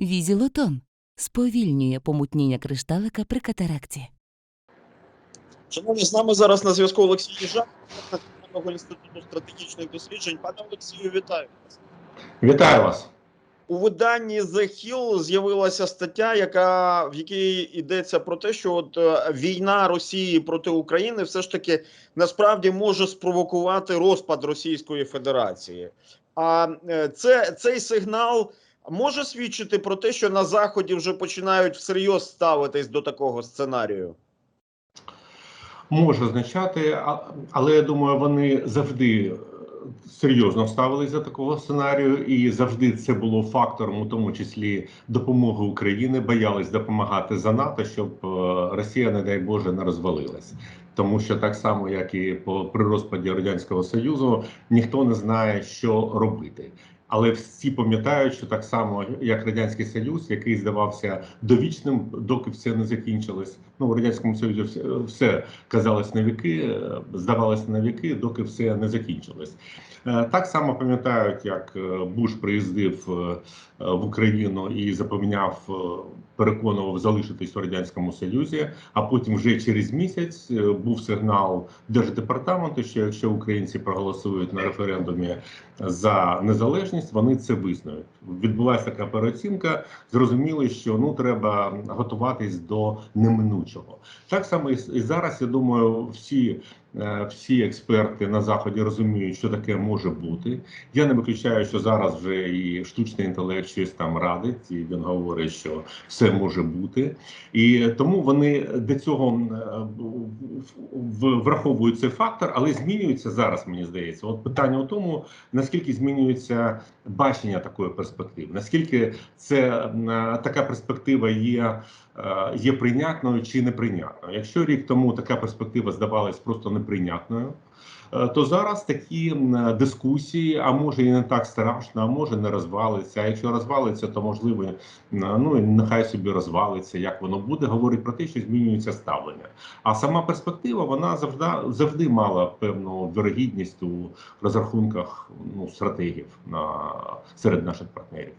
Візілотон сповільнює помутніння кришталика при катаракті. Шановні, з нами зараз на зв'язку Олексій Національного інституту стратегічних досліджень. Пане Олексію, вітаю вас. Вітаю вас. У виданні The Hill з'явилася стаття, яка в якій йдеться про те, що от е, війна Росії проти України все ж таки насправді може спровокувати розпад Російської Федерації. А е, це цей сигнал може свідчити про те, що на заході вже починають всерйоз ставитись до такого сценарію. Може означати, але я думаю, вони завжди е, серйозно ставилися до такого сценарію, і завжди це було фактором, у тому числі допомоги України, боялись допомагати за НАТО, щоб е, Росія, не дай Боже, не розвалилась. Тому що так само, як і по при розпаді радянського союзу, ніхто не знає, що робити. Але всі пам'ятають, що так само, як радянський союз, який здавався довічним, доки все не закінчилось. Ну у радянському союзі все, все казалось на віки, здавалося здавалось на віки, доки все не закінчилось. Е, Так само пам'ятають, як е, Буш приїздив е, е, в Україну і запевняв, е, переконував залишитись у радянському союзі. А потім, вже через місяць, е, був сигнал держдепартаменту, що якщо українці проголосують на референдумі за незалежність, вони це визнають. Відбулася така переоцінка. Зрозуміли, що ну треба готуватись до неминучого. Так само і зараз. Я думаю, всі. Е, Всі експерти на заході розуміють, що таке може бути. Я не виключаю, що зараз вже і штучний інтелект щось там радить, і він говорить, що все може бути, і тому вони до цього е, враховують цей фактор, але змінюються зараз. Мені здається, от питання у тому, наскільки змінюється бачення такої перспективи, наскільки це е, така перспектива є. Є прийнятною чи неприйнятною. Якщо рік тому така перспектива здавалась просто неприйнятною, е, то зараз такі дискусії, а може і не так страшно, а може не розвалиться. А якщо розвалиться, то можливо ну і нехай собі розвалиться, як воно буде, говорить про те, що змінюється ставлення. А сама перспектива вона завжди завжди мала певну вірогідність у розрахунках ну стратегів на серед наших партнерів.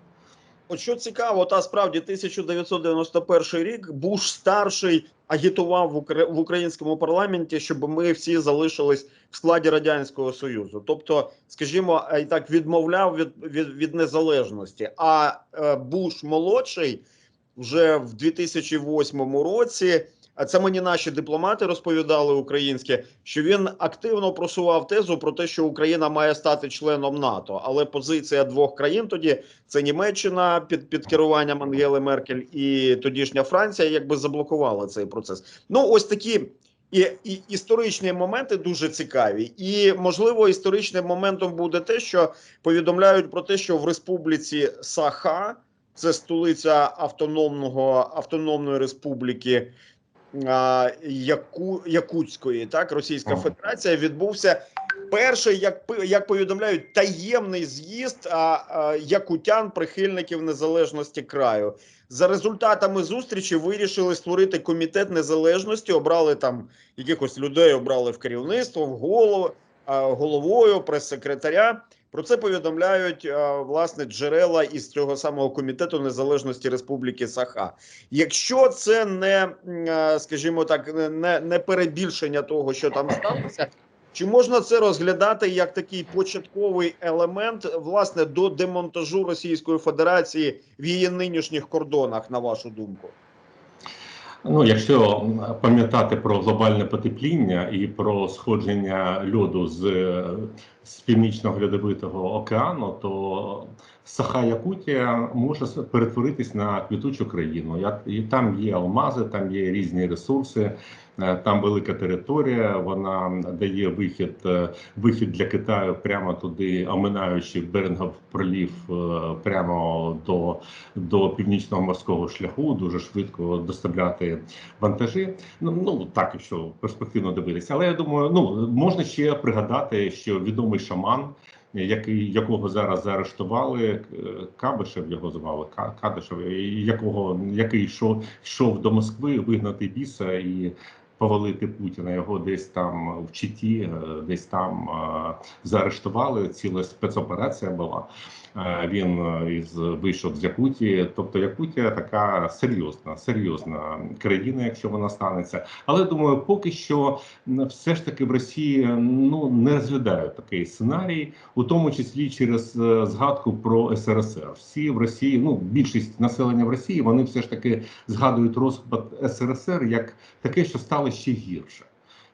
Що цікаво, та справді 1991 рік Буш старший агітував в, Укра- в українському парламенті, щоб ми всі залишились в складі радянського союзу. Тобто, скажімо, е, і так відмовляв від, від, від незалежності. А е, Буш молодший вже в 2008 році. А це мені наші дипломати розповідали українські, що він активно просував тезу про те, що Україна має стати членом НАТО, але позиція двох країн тоді це Німеччина під під керуванням Ангели Меркель і тодішня Франція, якби заблокувала цей процес. Ну ось такі і, і історичні моменти дуже цікаві. І можливо, історичним моментом буде те, що повідомляють про те, що в республіці Саха, це столиця автономного автономної республіки. Яку Якутської, так Російська Федерація відбувся перший, як як повідомляють, таємний з'їзд а, а, якутян, прихильників незалежності краю. За результатами зустрічі вирішили створити комітет незалежності. Обрали там якихось людей, обрали в керівництво, в голову головою, прес-секретаря. Про це повідомляють власне джерела із цього самого комітету незалежності Республіки Саха. Якщо це не, скажімо так, не- не, не перебільшення того, що там сталося, чи можна це розглядати як такий початковий елемент власне до демонтажу Російської Федерації в її нинішніх кордонах, на вашу думку? Ну, якщо пам'ятати про глобальне потепління і про сходження льоду з, е, з північного льодовитого океану, то Саха Якутія може перетворитись на квітучу країну. Там є алмази, там є різні ресурси, е, там велика територія. Вона дає вихід, е, вихід для Китаю прямо туди, оминаючи Берингов пролів е, прямо до до північного морського шляху, дуже швидко доставляти вантажі. Ну, ну так, якщо перспективно дивитися. Але я думаю, ну можна ще пригадати, що відомий шаман, який якого зараз заарештували, е, Кабишев його звали Ка- Кадишев, якого який йшов, йшов до Москви вигнати біса і. Повалити Путіна. Його десь там в Читі, е, десь там е, заарештували. Ціла спецоперація була. Е, Він із вийшов з Якутії. Тобто Якутія така серйозна, серйозна країна, якщо вона станеться. Але думаю, поки що все ж таки в Росії ну не розглядають такий сценарій, у тому числі через згадку про СРСР. Всі в Росії, ну більшість населення в Росії, вони все ж таки згадують розпад СРСР як таке, що стало ще гірше.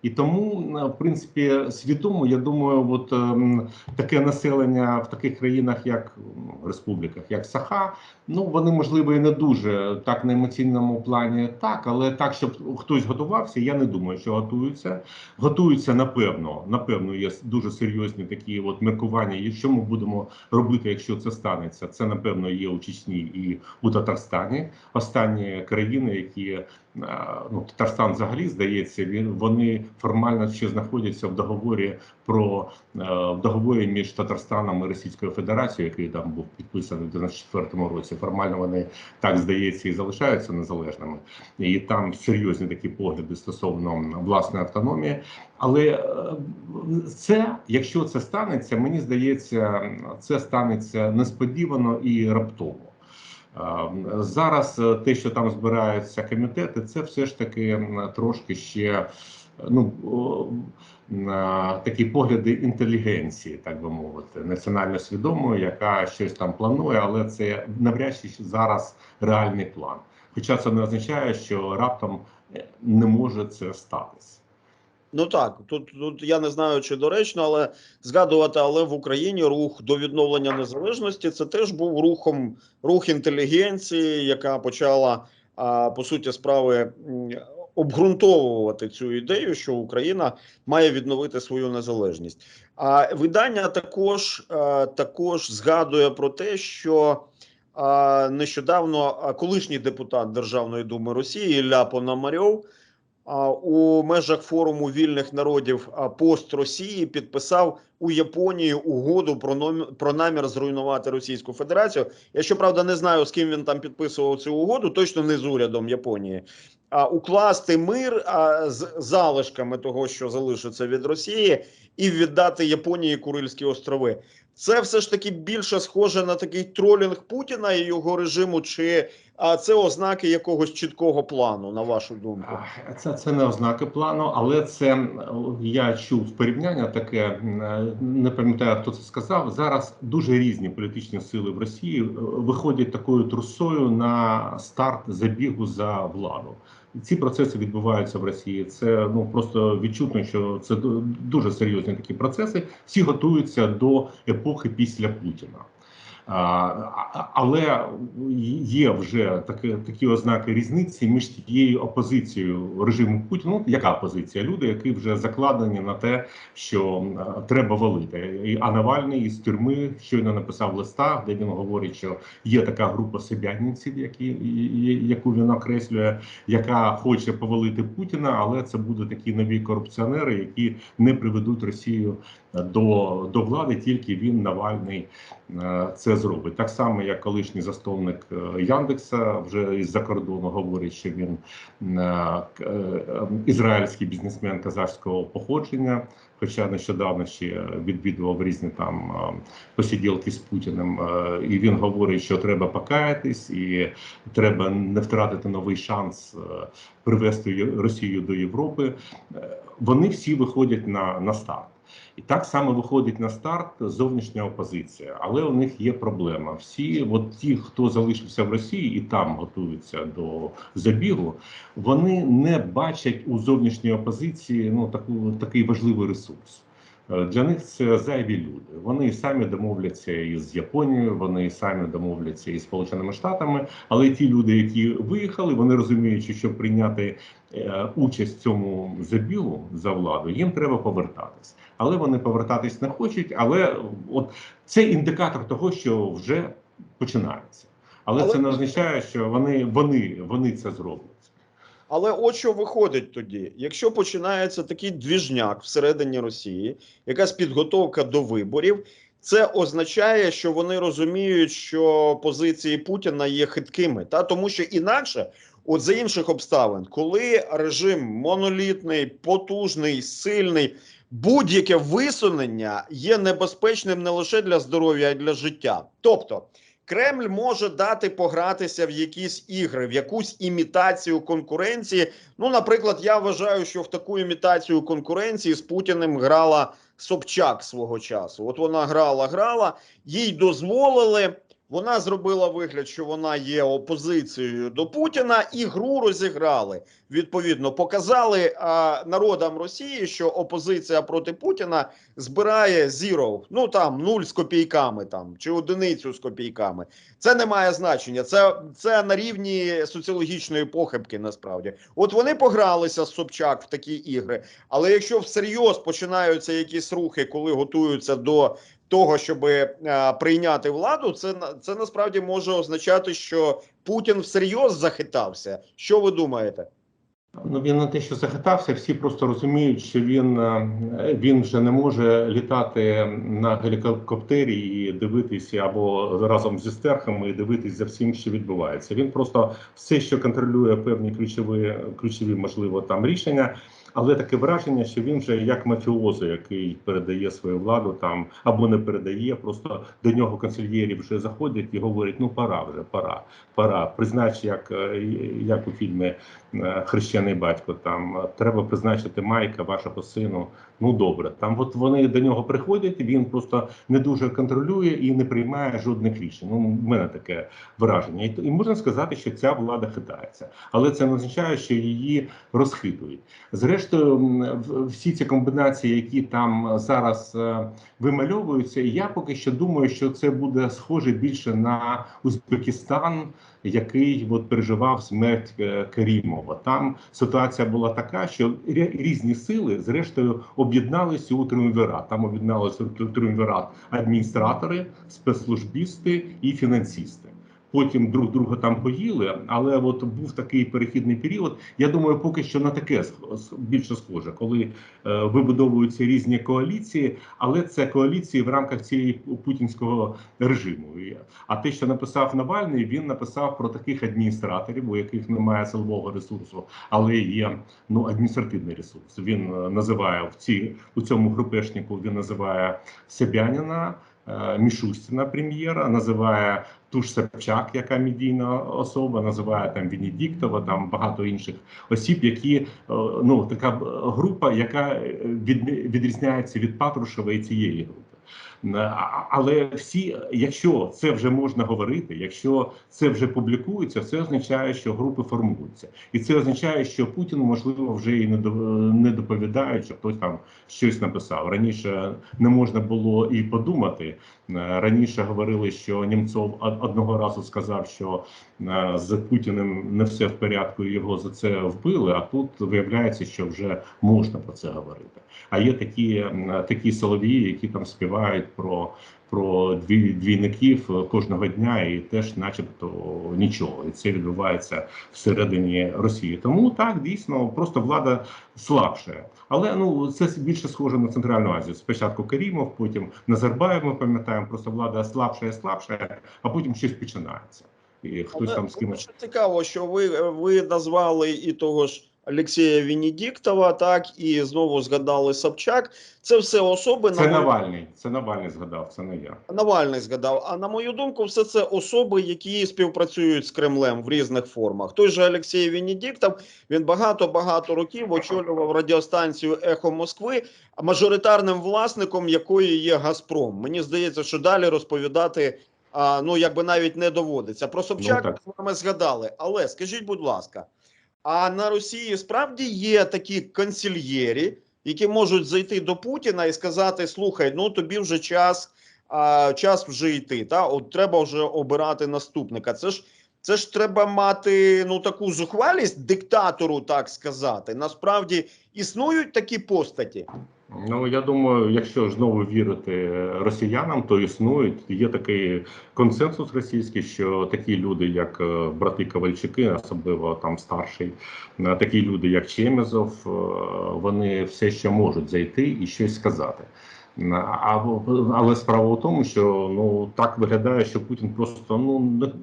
І тому, е, в принципі, свідомо, я думаю, от ем, таке населення в таких країнах, як ну, республіках, як Саха, ну вони можливо і не дуже так на емоційному плані, так, але так, щоб хтось готувався, я не думаю, що готуються. Готуються напевно. Напевно, є дуже серйозні такі от міркування. І що ми будемо робити, якщо це станеться? Це напевно є у Чечні і у Татарстані. Останні країни, які ну Татарстан взагалі здається, він вони формально ще знаходяться в договорі про е, в договорі між Татарстаном і Російською Федерацією, який там був підписаний в 94-му році. Формально вони так здається і залишаються незалежними, і там серйозні такі погляди стосовно власної автономії. Але е, це, якщо це станеться, мені здається, це станеться несподівано і раптово. Е, Зараз е, те, що там збираються комітети, це все ж таки трошки ще ну на такі погляди інтелігенції, так би мовити, національно свідомої, яка щось там планує, але це навряд чи зараз реальний план. Хоча це не означає, що раптом е, не може це статися. Ну так, тут, тут я не знаю, чи доречно, але згадувати, але в Україні рух до відновлення незалежності це теж був рухом рух інтелігенції, яка почала по суті справи обґрунтовувати цю ідею, що Україна має відновити свою незалежність. А видання також, також згадує про те, що нещодавно колишній депутат Державної думи Росії Ілля Пономарьов у межах форуму вільних народів пост Росії підписав у Японії угоду про про намір зруйнувати Російську Федерацію. Я щоправда не знаю, з ким він там підписував цю угоду, точно не з урядом Японії. А укласти мир з залишками того, що залишиться від Росії, і віддати Японії Курильські острови. Це все ж таки більше схоже на такий тролінг Путіна і його режиму, чи а це ознаки якогось чіткого плану, на вашу думку? Це, це не ознаки плану, але це я чув порівняння таке. Не пам'ятаю, хто це сказав. Зараз дуже різні політичні сили в Росії е, виходять такою трусою на старт забігу за владу. Ці процеси відбуваються в Росії. Це ну просто відчутно, що це дуже серйозні такі процеси. Всі готуються до епохи після Путіна. Але є вже такі, такі ознаки різниці між тією опозицією режиму Путіна. Ну, яка опозиція? Люди, які вже закладені на те, що треба валити. А Навальний із тюрми щойно написав листа, де він говорить, що є така група собянінців, які яку він окреслює, яка хоче повалити Путіна, але це будуть такі нові корупціонери, які не приведуть Росію до, до влади, тільки він Навальний е, це зробить. Так само, як колишній засновник е, Яндекса вже із-за кордону говорить, що він е, ізраїльський бізнесмен казахського походження. Хоча нещодавно ще відвідував різні там посиділки з Путіним, і він говорить, що треба покаятись, і треба не втратити новий шанс привести Росію до Європи. Вони всі виходять на, на старт. І так само виходить на старт зовнішня опозиція, але у них є проблема. Всі, от ті, хто залишився в Росії і там готуються до забігу, вони не бачать у зовнішній опозиції ну таку такий важливий ресурс. Е, Для них це зайві люди. Вони самі домовляться із Японією, вони самі домовляться із Сполученими Штатами. Але ті люди, які виїхали, вони розуміють, що прийняти е, участь в цьому забігу за владу, їм треба повертатись. Але вони повертатись не хочуть. Але от це індикатор того, що вже починається. Але, Але- це не означає, що вони, вони, вони це зроблять. Але от що виходить тоді, якщо починається такий двіжняк всередині Росії, якась підготовка до виборів, це означає, що вони розуміють, що позиції Путіна є хиткими, та тому що інакше, от за інших обставин, коли режим монолітний, потужний, сильний, будь-яке висунення є небезпечним не лише для здоров'я, а й для життя. Тобто. Кремль може дати погратися в якісь ігри, в якусь імітацію конкуренції. Ну, наприклад, я вважаю, що в таку імітацію конкуренції з Путіним грала Собчак свого часу. От вона грала, грала, їй дозволили. Вона зробила вигляд, що вона є опозицією до Путіна, і гру розіграли. Відповідно, показали а, народам Росії, що опозиція проти Путіна збирає zero, ну там нуль з копійками, там чи одиницю з копійками. Це не має значення. Це, це на рівні соціологічної похибки. Насправді, от вони погралися з Собчак в такі ігри. Але якщо всерйоз починаються якісь рухи, коли готуються до того, щоб е, прийняти владу, це на- це насправді може означати, що Путін всерйоз захитався. Що ви думаєте? Ну він не те, що захитався, всі просто розуміють, що він, е, він вже не може літати на гелікоптері і дивитися або разом зі стерхами і дивитись за всім, що відбувається. Він просто все, що контролює певні ключові, ключові, можливо, там рішення. Але таке враження, що він вже як мафіозо, який передає свою владу там або не передає, просто до нього консильєрі вже заходять і говорять: ну пора вже, пора, пора. Признач, як, е, як у фільмі е, Хрещений батько. Там е, треба призначити Майка, вашого сину. Ну добре, там от вони до нього приходять, він просто не дуже контролює і не приймає жодних рішень. Ну, в мене таке враження. І, і можна сказати, що ця влада хитається, але це не означає, що її розхитують. Зрештою, в- всі ці комбінації, які там зараз е, вимальовуються, я поки що думаю, що це буде схоже більше на Узбекистан, який от переживав смерть е, Керімова. Там ситуація була така, що рі- різні сили зрештою об'єдналися у тріумвірат. Там об'єдналися у тріумвірат адміністратори, спецслужбісти і фінансісти. Потім друг друга там поїли, але от був такий перехідний період. Я думаю, поки що на таке більше схоже, коли е, вибудовуються різні коаліції, але це коаліції в рамках цієї путінського режиму. А те, що написав Навальний, він написав про таких адміністраторів, у яких немає силового ресурсу, але є ну адміністративний ресурс. Він е, називає в ці у цьому групешнику. Він називає Собяніна, е, Мішустіна прем'єра, називає ту ж Собчак, яка медійна особа, називає там Венедіктова, там багато інших осіб, які е, ну така е, група, яка е, від, відрізняється від Патрушева і цієї групи. Е, Але всі, якщо це вже можна говорити, якщо це вже публікується, це означає, що групи формуються, і це означає, що Путін можливо вже і не до- не доповідає, що хтось там щось написав. Раніше не можна було і подумати. Е, Раніше говорили, що Німцов од- одного разу сказав, що з Путіним не все в порядку, його за це вбили. А тут виявляється, що вже можна про це говорити. А є такі, такі соловії, які там співають про, про дві, двійників е, кожного дня, і теж, начебто, нічого. І це відбувається всередині Росії. Тому так дійсно просто влада слабше. Але ну це більше схоже на Центральну Азію. Спочатку Карімов, потім Назарбаєв. Ми пам'ятаємо, просто влада слабша і слабша, а потім щось починається. І хтось Але, там з кимось. Що цікаво, що ви, ви назвали і того ж Олексія Венедіктова, так і знову згадали Собчак. Це все особи Це на Навальний. Це Навальний згадав, це не я. Навальний згадав. А на мою думку, все це особи, які співпрацюють з Кремлем в різних формах. Той же Олексій Венедіктов, він багато-багато років очолював радіостанцію Ехо Москви, мажоритарним власником якої є Газпром. Мені здається, що далі розповідати. А, ну, якби навіть не доводиться. Про Собчак Ну, ми вами згадали. Але скажіть, будь ласка, а на Росії справді є такі консильєрі, які можуть зайти до Путіна і сказати: слухай, ну тобі вже час, а, час вже йти. Та от треба вже обирати наступника. Це ж це ж треба мати ну таку зухвалість диктатору, так сказати. Насправді існують такі постаті. Ну я думаю, якщо знову вірити росіянам, то існують. Є такий консенсус російський, що такі люди, як е, брати Ковальчуки, особливо там старший, е, такі люди, як Чемезов, е, вони все ще можуть зайти і щось сказати. А, але справа в тому, що ну так виглядає, що Путін просто ну не-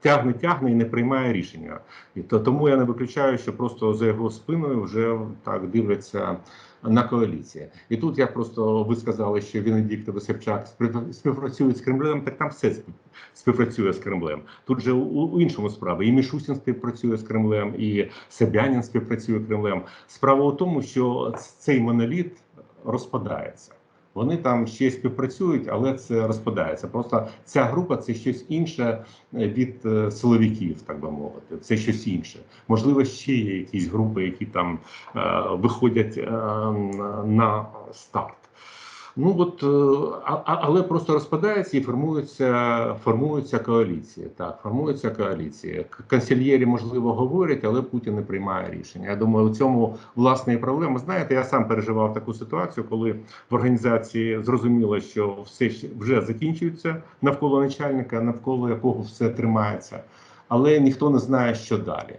тягне, тягне і не приймає рішення. І то тому я не виключаю, що просто за його спиною вже так дивляться на коаліція. І тут я просто ви сказали, що Венедіктов і Собчак співпрацює з Кремлем. Так там все спів- співпрацює з Кремлем. Тут же у, іншому справа. І Мішустін співпрацює з Кремлем, і Себянін співпрацює з Кремлем. Справа у тому, що цей моноліт розпадається. Вони там ще співпрацюють, але це розпадається. Просто ця група це щось інше е, від е, силовиків, так би мовити. Це щось інше. Можливо, ще є якісь групи, які там е, виходять на старт. Ну от, е, але просто розпадається і формується, формується коаліція. Так, формується коаліція. К- Канцельєрі, можливо, говорять, але Путін не приймає рішення. Я думаю, у цьому власне і проблема. Знаєте, я сам переживав таку ситуацію, коли в організації зрозуміло, що все вже закінчується навколо начальника, навколо якого все тримається, але ніхто не знає, що далі,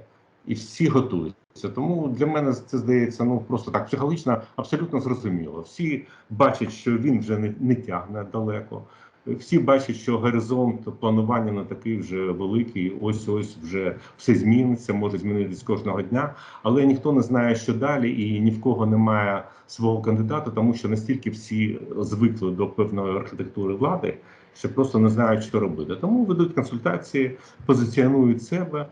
і всі готуються. Тому для мене це здається ну просто так психологічно абсолютно зрозуміло. Всі бачать, що він вже не, не тягне далеко. Всі бачать, що горизонт планування не такий вже великий. Ось ось вже все зміниться, може змінитись кожного дня, але ніхто не знає, що далі, і ні в кого немає свого кандидата, тому що настільки всі звикли до певної архітектури влади, що просто не знають, що робити. Тому ведуть консультації, позиціонують себе,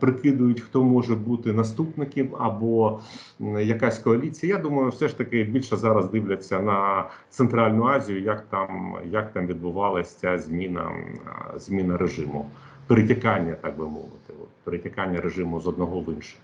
прикидують, хто може бути наступником або якась коаліція. Я думаю, все ж таки більше зараз дивляться на Центральну Азію, як там як там відбувалася ця зміна зміна режиму, перетікання, так би мовити, перетікання режиму з одного в інше.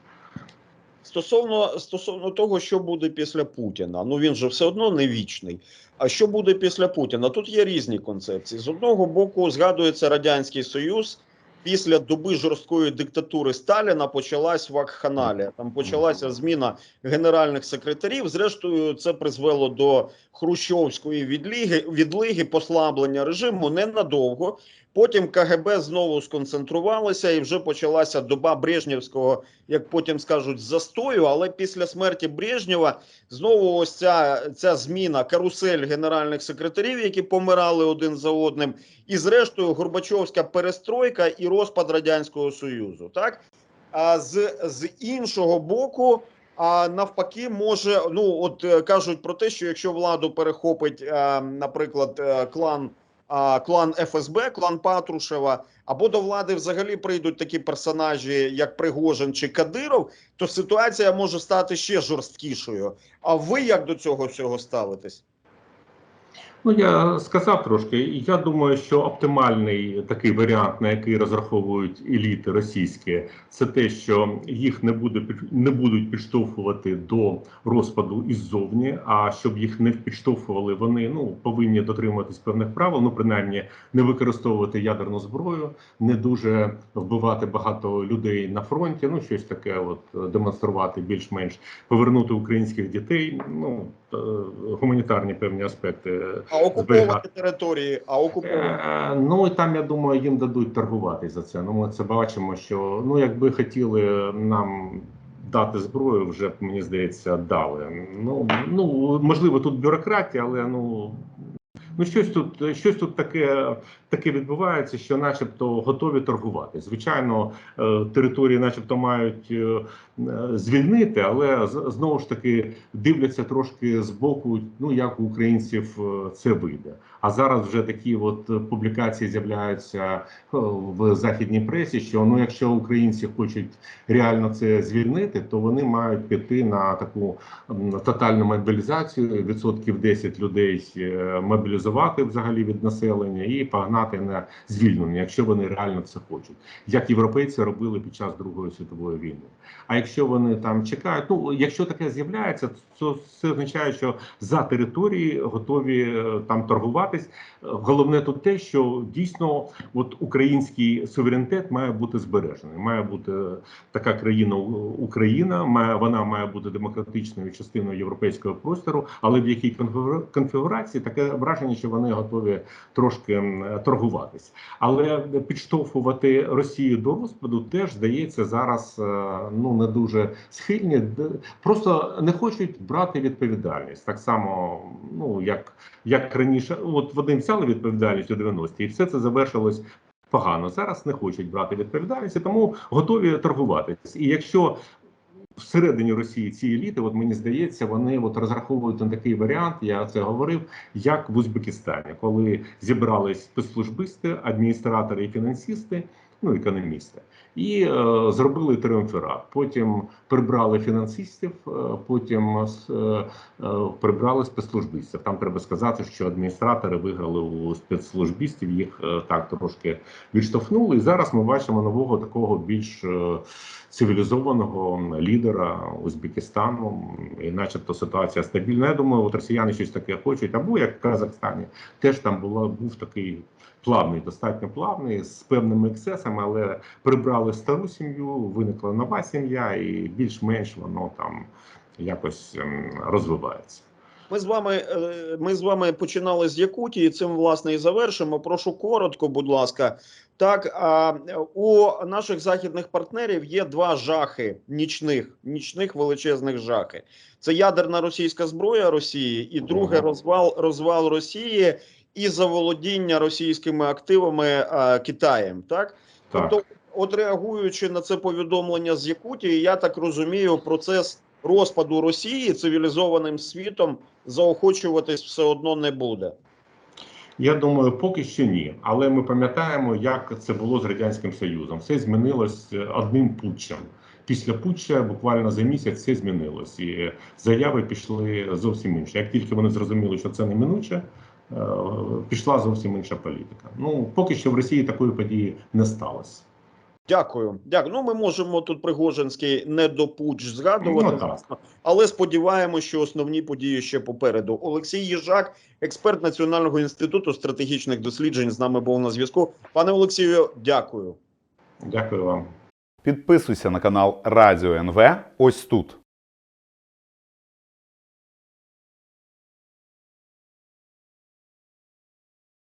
Стосовно стосовно того, що буде після Путіна, ну він же все одно не вічний. А що буде після Путіна? Тут є різні концепції. З одного боку, згадується радянський союз. Після доби жорсткої диктатури Сталіна почалась вакханалія. Там почалася зміна генеральних секретарів. Зрештою, це призвело до хрущовської відліги, відлиги, послаблення режиму ненадовго. Потім КГБ знову сконцентрувалося і вже почалася доба Брежнєвського, як потім скажуть, застою. Але після смерті Брежнєва знову ось ця, ця зміна карусель генеральних секретарів, які помирали один за одним, і зрештою Горбачовська перестройка і розпад радянського союзу. Так а з, з іншого боку. А навпаки, може, ну от е, кажуть про те, що якщо владу перехопить, е, наприклад, е, клан клан ФСБ, клан Патрушева, або до влади взагалі прийдуть такі персонажі, як Пригожин чи Кадиров, то ситуація може стати ще жорсткішою. А ви як до цього всього ставитесь? Ну, я сказав трошки. і Я думаю, що оптимальний такий варіант, на який розраховують еліти російські, це те, що їх не буде не будуть підштовхувати до розпаду іззовні. А щоб їх не підштовхували, вони ну повинні дотримуватись певних правил. Ну принаймні не використовувати ядерну зброю, не дуже вбивати багато людей на фронті. Ну щось таке, от демонструвати більш-менш повернути українських дітей. Ну гуманітарні певні аспекти. А окуповані території, а окуповані. Е, Ну і там я думаю, їм дадуть торгувати за це. Ну ми це бачимо, що ну якби хотіли нам дати зброю, вже б мені здається дали. Ну ну можливо, тут бюрократія, але ну. Ну, щось тут, щось тут таке, таке відбувається, що, начебто, готові торгувати. Звичайно, е, території, начебто, мають е, е, звільнити, але знову ж таки дивляться трошки з боку, ну як у українців це вийде. А зараз вже такі от е, публікації з'являються е, в західній пресі, що ну, якщо українці хочуть реально це звільнити, то вони мають піти на таку тотальну мобілізацію, відсотків 10 людей е, мобілізувати взагалі від населення і погнати на звільнення, якщо вони реально це хочуть, як європейці робили під час Другої світової війни. А якщо вони там чекають, ну якщо таке з'являється, то це означає, що за території готові там торгувати. Торгуватись. Головне тут те, що дійсно от український суверенітет має бути збережений. Має бути така країна Україна, має вона має бути демократичною частиною європейського простору, але в якій конфігура- конфігурації таке враження, що вони готові трошки торгуватись. Але підштовхувати Росію до розпаду теж здається зараз е, ну не дуже схильні. Просто не хочуть брати відповідальність. Так само, ну як, як раніше, от вони взяли відповідальність у 90-ті, і все це завершилось. Погано зараз не хочуть брати відповідальність, тому готові торгуватись. І якщо всередині Росії ці еліти, от мені здається, вони от розраховують на такий варіант. Я це говорив, як в Узбекистані, коли зібрались спецслужбисти, адміністратори і фінансисти, ну економісти, і е, зробили тріумфірат. Потім прибрали фінансистів, е, потім е, е, прибрали спецслужбистів. Там треба сказати, що адміністратори виграли у спецслужбістів, їх е, так трошки відштовхнули. І зараз ми бачимо нового такого більш е, цивілізованого лідера Узбекистану, і начебто ситуація стабільна. Я думаю, от росіяни щось таке хочуть, або як в Казахстані, теж там була був такий плавний, достатньо плавний, з певними ексцесами, але прибрали стару сім'ю, виникла нова сім'я, і більш-менш воно там якось ем, розвивається. Ми з вами е, ми з вами починали з Якутії. Цим власне і завершимо. Прошу коротко, будь ласка. Так а у наших західних партнерів є два жахи нічних, нічних величезних жахи. Це ядерна російська зброя Росії, і друге розвал розвал Росії і заволодіння російськими активами а, Китаєм. Так Так. Тобто, от реагуючи на це повідомлення з Якутії, я так розумію, процес розпаду Росії цивілізованим світом заохочуватись все одно не буде. Я думаю, поки що ні. Але ми пам'ятаємо, як це було з радянським Союзом. Все змінилось е, одним путчем. Після путча буквально за місяць все змінилось, і заяви пішли зовсім інші. Як тільки вони зрозуміли, що це неминуче, е, пішла зовсім інша політика. Ну поки що в Росії такої події не сталося. Дякую. Дякую. Ну, ми можемо тут Пригожинський не до путч згадувати, Ну, але сподіваємося, що основні події ще попереду. Олексій Їжак, експерт Національного інституту стратегічних досліджень, з нами був на зв'язку. Пане Олексію, дякую. Дякую вам. Підписуйся на канал Радіо НВ ось тут.